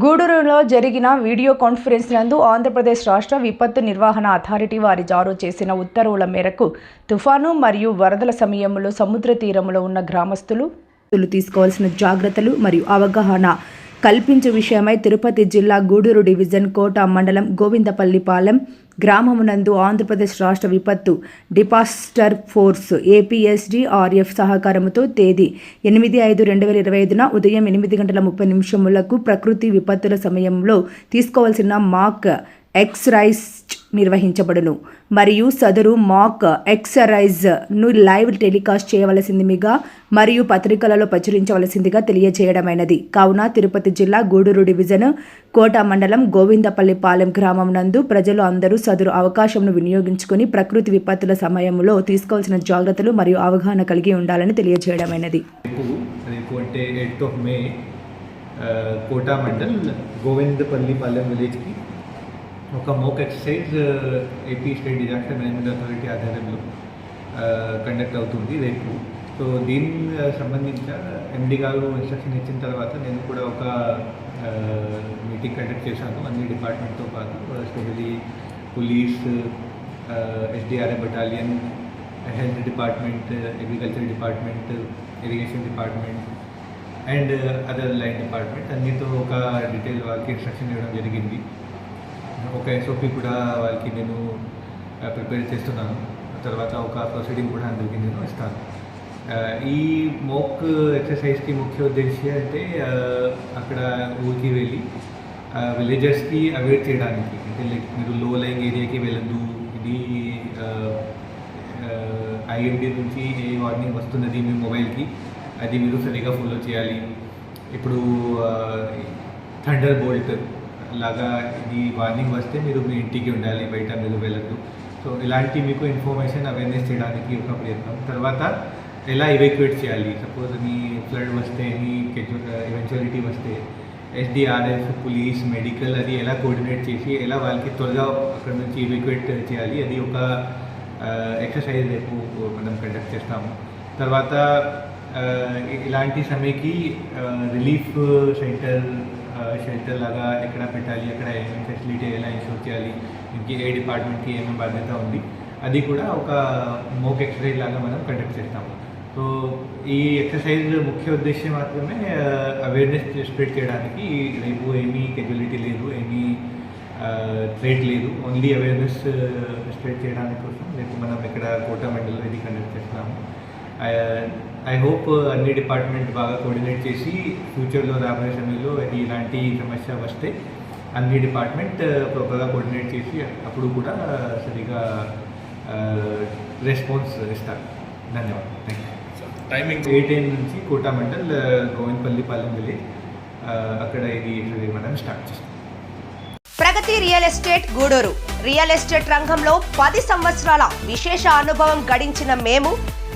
గూడూరులో జరిగిన video conference నందు ఆంధ్రప్రదేశ్ రాష్ట్ర విపత్తు నిర్వహణ అథారిటీ వారి జారీ చేసిన ఉత్తర్వుల మేరకు తుఫాను మరియు వరదల సమయంలో సముద్ర తీరంలో ఉన్న గ్రామస్తులు తీసుకోవాల్సిన జాగ్రత్తలు మరియు అవగాహన కల్పించు విషయమై తిరుపతి జిల్లా గూడూరు డివిజన్ కోట మండలం గోవిందపల్లిపాలెం గ్రామమునందు ఆంధ్రప్రదేశ్ రాష్ట్ర విపత్తు డిపాస్టర్ ఫోర్స్ ఏపీఎస్డిఆర్ఎఫ్ సహకారముతో తేదీ ఎనిమిది ఐదు రెండు వేల ఇరవై ఐదున ఉదయం ఎనిమిది గంటల ముప్పై నిమిషములకు ప్రకృతి విపత్తుల సమయంలో తీసుకోవాల్సిన మాక్ ఎక్సరైజ్ నిర్వహించబడును. మరియు సదరు మాక్ ఎక్సరైజ్ను లైవ్ టెలికాస్ట్ చేయవలసిందిగా మరియు పత్రికలలో ప్రచురించవలసిందిగా తెలియజేయడమైనది. కావున తిరుపతి జిల్లా గూడూరు డివిజన్ కోట మండలం గోవిందపల్లి పాలెం గ్రామం నందు ప్రజలు అందరూ సదరు అవకాశంను వినియోగించుకొని ప్రకృతి విపత్తుల సమయంలో తీసుకోవాల్సిన జాగ్రత్తలు మరియు అవగాహన కలిగి ఉండాలని తెలియజేయడమైనది. కోట మండల్ గోవిందపల్లి పాలెం విలేజ్కి ఒక mock exercise AP state disaster management authority ఆధ్వర్యంలో uh, కండక్ట్ అవుతుంది రేపు సో దీని uh, సంబంధించిన ఎండి గారు ఇన్స్ట్రక్షన్ ఇచ్చిన తర్వాత నేను కూడా ఒక uh, మీటింగ్ కండక్ట్ చేశాను. అన్ని డిపార్ట్మెంట్తో పాటు especially police SDRF battalion health department agriculture department irrigation department and other line department అన్నితో ఒక డీటెయిల్ వాళ్ళకి ఇన్స్ట్రక్షన్ ఇవ్వడం జరిగింది. ఒక ఎస్ఓపి కూడా వాళ్ళకి నేను ప్రిపేర్ చేస్తున్నాను. తర్వాత ఒక ప్రొసీడింగ్ కూడా అందరికీ నేను ఇస్తాను. ఈ మోక్ ఎక్సర్సైజ్కి ముఖ్య ఉద్దేశం అంటే అక్కడ ఊరికి వెళ్ళి విలేజర్స్కి అవేర్ చేయడానికి అంటే లైక్ మీరు లో లైన్ ఏరియాకి వెళ్ళద్దు ఇది ఐఎండి నుంచి ఏ వార్నింగ్ వస్తున్నది మీ మొబైల్కి అది మీరు సరిగా ఫాలో చేయాలి. ఇప్పుడు థండర్ బోల్ట్ లాగా ఇది వార్నింగ్ వస్తే మీరు మీ ఇంటికి ఉండాలి బయట మీరు వెళ్ళద్దు. సో ఇలాంటి మీకు ఇన్ఫర్మేషన్ అవేర్నెస్ చేయడానికి ఒక ప్రయత్నం. తర్వాత ఎలా ఇవాక్యుయేట్ చేయాలి? సపోజ్ మీ ఫ్లడ్ వస్తే మీ ఎవెన్చువాలిటీ వస్తే ఎస్డిఆర్ఎఫ్ పోలీస్ మెడికల్ అది ఎలా కోఆర్డినేట్ చేసి ఎలా వాళ్ళకి త్వరగా అక్కడ నుంచి ఇవాక్యుయేట్ చేయాలి? అది ఒక ఎక్సర్సైజ్ రేపు మనం కండక్ట్ చేస్తాము. తర్వాత ఇలాంటి సమయకి రిలీఫ్ సెంటర్ షెల్టర్ లాగా ఎక్కడ పెట్టాలి ఎక్కడ ఏమేమి ఫెసిలిటీ ఎలా ఇన్షూర్ చేయాలి ఇంకే ఏ డిపార్ట్మెంట్కి ఏమేమి బాధ్యత ఉంది అది కూడా ఒక మోక్ ఎక్సర్సైజ్ లాగా మనం కండక్ట్ చేస్తాము. సో ఈ ఎక్సర్సైజ్ ముఖ్య ఉద్దేశం మాత్రమే uh, అవేర్నెస్ స్ప్రెడ్ చేయడానికి రేపు ఏమీ కెజ్యులిటీ లేదు ఏమీ uh, థ్రెట్ లేదు. ఓన్లీ అవేర్నెస్ స్ప్రెడ్ చేయడానికి కోసం రేపు మనం ఇక్కడ కోట మండలిలో ఇది కండక్ట్ చేస్తున్నాము. ఐ హోప్ అన్ని డిపార్ట్మెంట్ బాగా కోఆర్డినేట్ చేసి ఫ్యూచర్లో రాబోయే సమయంలో ఇలాంటి సమస్య వస్తే అన్ని డిపార్ట్మెంట్ ప్రాపర్గా కోఆర్డినేట్ చేసి అప్పుడు కూడా సరిగా రెస్పాన్స్ ఇస్తారు. ధన్యవాదాలు. Thank you timing eight AM నుంచి కోటా మండల్ గోవిందపల్లి పాలెం విలేజ్ అక్కడ ఇది మనం స్టార్ట్ చేస్తాం. Pragathi real estate Gudur. Real estate రంగంలో పది సంవత్సరాల విశేష అనుభవం గడించిన మేము